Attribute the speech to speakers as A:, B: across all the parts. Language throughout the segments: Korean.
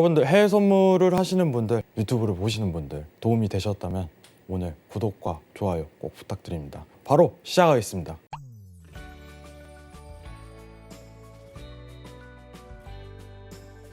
A: 여러분들 해외 선물을 하시는 분들, 유튜브를 보시는 분들 도움이 되셨다면 오늘 구독과 좋아요 꼭 부탁드립니다. 바로 시작하겠습니다.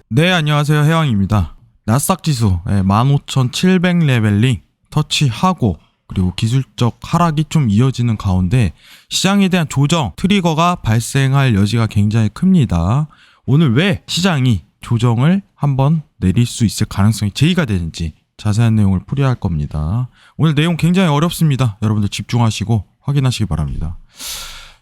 B: 네, 안녕하세요. 해왕입니다. 나스닥 지수 15,700 레벨링 터치하고 그리고 기술적 하락이 좀 이어지는 가운데 시장에 대한 조정 트리거가 발생할 여지가 굉장히 큽니다. 오늘 왜 시장이 조정을 한번 내릴 수 있을 가능성이 제기가 되는지 자세한 내용을 풀이할 겁니다. 오늘 내용 굉장히 어렵습니다. 여러분들 집중하시고 확인하시기 바랍니다.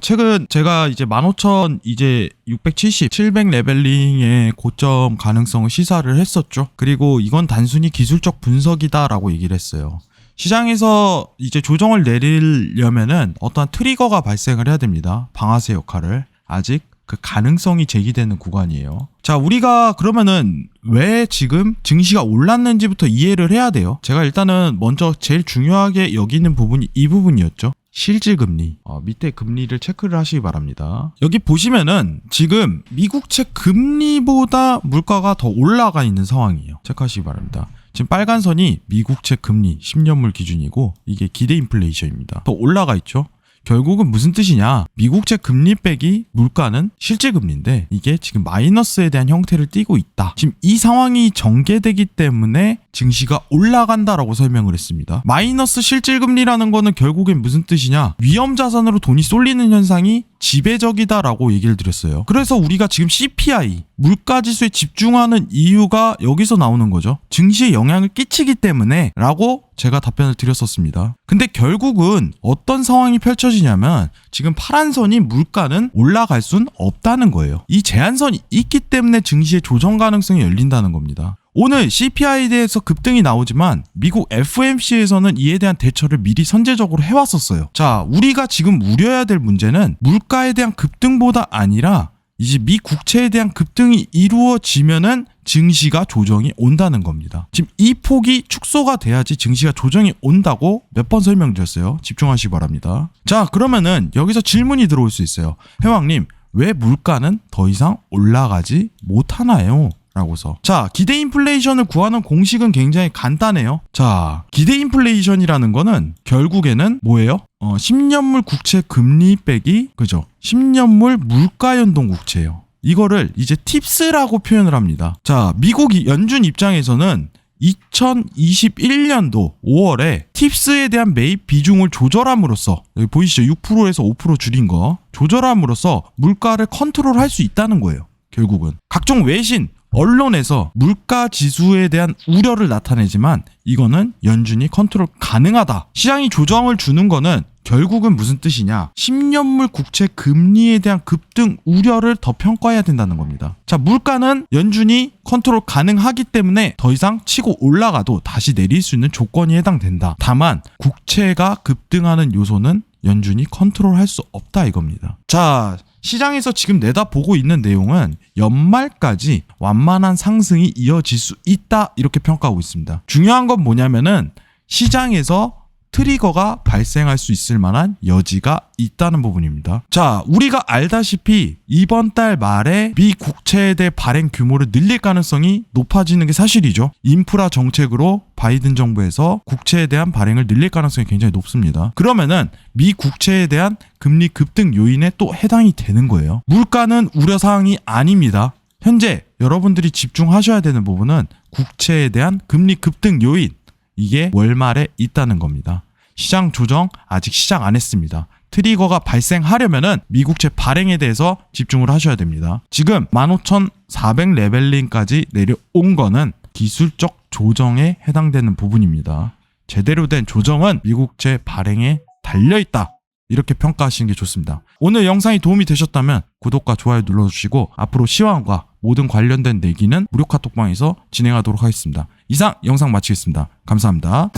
B: 최근 제가 이제 15,000 이제 670, 700 레벨링의 고점 가능성을 시사를 했었죠. 그리고 이건 단순히 기술적 분석이다라고 얘기를 했어요. 시장에서 이제 조정을 내리려면은 어떠한 트리거가 발생을 해야 됩니다. 방아쇠 역할을. 아직 그 가능성이 제기되는 구간이에요. 자, 우리가 그러면은 왜 지금 증시가 올랐는지부터 이해를 해야 돼요. 제가 일단은 먼저 제일 중요하게 여기는 부분이 이 부분이었죠. 실질 금리. 어, 밑에 금리를 체크를 하시기 바랍니다. 여기 보시면은 지금 미국채 금리보다 물가가 더 올라가 있는 상황이에요. 체크하시기 바랍니다. 지금 빨간 선이 미국채 금리 10년물 기준이고 이게 기대 인플레이션입니다. 더 올라가 있죠. 결국은 무슨 뜻이냐? 미국채 금리 빼기 물가는 실질 금리인데 이게 지금 마이너스에 대한 형태를 띠고 있다. 지금 이 상황이 전개되기 때문에 증시가 올라간다라고 설명을 했습니다. 마이너스 실질 금리라는 거는 결국엔 무슨 뜻이냐? 위험 자산으로 돈이 쏠리는 현상이 지배적이다라고 얘기를 드렸어요. 그래서 우리가 지금 CPI 물가 지수에 집중하는 이유가 여기서 나오는 거죠. 증시에 영향을 끼치기 때문에 라고 제가 답변을 드렸었습니다. 근데 결국은 어떤 상황이 펼쳐지냐면 지금 파란 선이 물가는 올라갈 순 없다는 거예요. 이 제한선이 있기 때문에 증시의 조정 가능성이 열린다는 겁니다. 오늘 CPI에 대해서 급등이 나오지만 미국 FMC에서는 이에 대한 대처를 미리 선제적으로 해왔었어요. 자, 우리가 지금 우려해야 될 문제는 물가에 대한 급등보다 아니라 이제 미 국채에 대한 급등이 이루어지면은 증시가 조정이 온다는 겁니다. 지금 이 폭이 축소가 돼야지 증시가 조정이 온다고 몇 번 설명드렸어요. 집중하시기 바랍니다. 자, 그러면은 여기서 질문이 들어올 수 있어요. 해왕님, 왜 물가는 더 이상 올라가지 못하나요? 라고서. 자, 기대 인플레이션을 구하는 공식은 굉장히 간단해요. 자, 기대 인플레이션이라는 거는 결국에는 뭐예요? 어, 10년물 국채 금리 빼기, 그죠? 10년물 물가 연동 국채예요. 이거를 이제 팁스라고 표현을 합니다. 자, 미국 연준 입장에서는 2021년도 5월에 팁스에 대한 매입 비중을 조절함으로써 여기 보이시죠? 6%에서 5% 줄인 거 조절함으로써 물가를 컨트롤할 수 있다는 거예요. 결국은 각종 외신 언론에서 물가 지수에 대한 우려를 나타내지만 이거는 연준이 컨트롤 가능하다. 시장이 조정을 주는 거는 결국은 무슨 뜻이냐? 10년물 국채 금리에 대한 급등 우려를 더 평가해야 된다는 겁니다. 자, 물가는 연준이 컨트롤 가능하기 때문에 더 이상 치고 올라가도 다시 내릴 수 있는 조건이 해당된다. 다만 국채가 급등하는 요소는 연준이 컨트롤 할 수 없다 이겁니다. 자, 시장에서 지금 내다보고 있는 내용은 연말까지 완만한 상승이 이어질 수 있다 이렇게 평가하고 있습니다. 중요한 건 뭐냐면은 시장에서 트리거가 발생할 수 있을 만한 여지가 있다는 부분입니다. 자, 우리가 알다시피 이번 달 말에 미 국채에 대해 발행 규모를 늘릴 가능성이 높아지는 게 사실이죠. 인프라 정책으로 바이든 정부에서 국채에 대한 발행을 늘릴 가능성이 굉장히 높습니다. 그러면은 미 국채에 대한 금리 급등 요인에 또 해당이 되는 거예요. 물가는 우려 사항이 아닙니다. 현재 여러분들이 집중하셔야 되는 부분은 국채에 대한 금리 급등 요인 이게 월말에 있다는 겁니다. 시장 조정 아직 시작 안 했습니다. 트리거가 발생하려면은 미국채 발행에 대해서 집중을 하셔야 됩니다. 지금 15,400 레벨링까지 내려온 거는 기술적 조정에 해당되는 부분입니다. 제대로 된 조정은 미국채 발행에 달려 있다. 이렇게 평가하시는 게 좋습니다. 오늘 영상이 도움이 되셨다면 구독과 좋아요 눌러주시고 앞으로 시황과 모든 관련된 내기는 무료 카톡방에서 진행하도록 하겠습니다. 이상 영상 마치겠습니다. 감사합니다.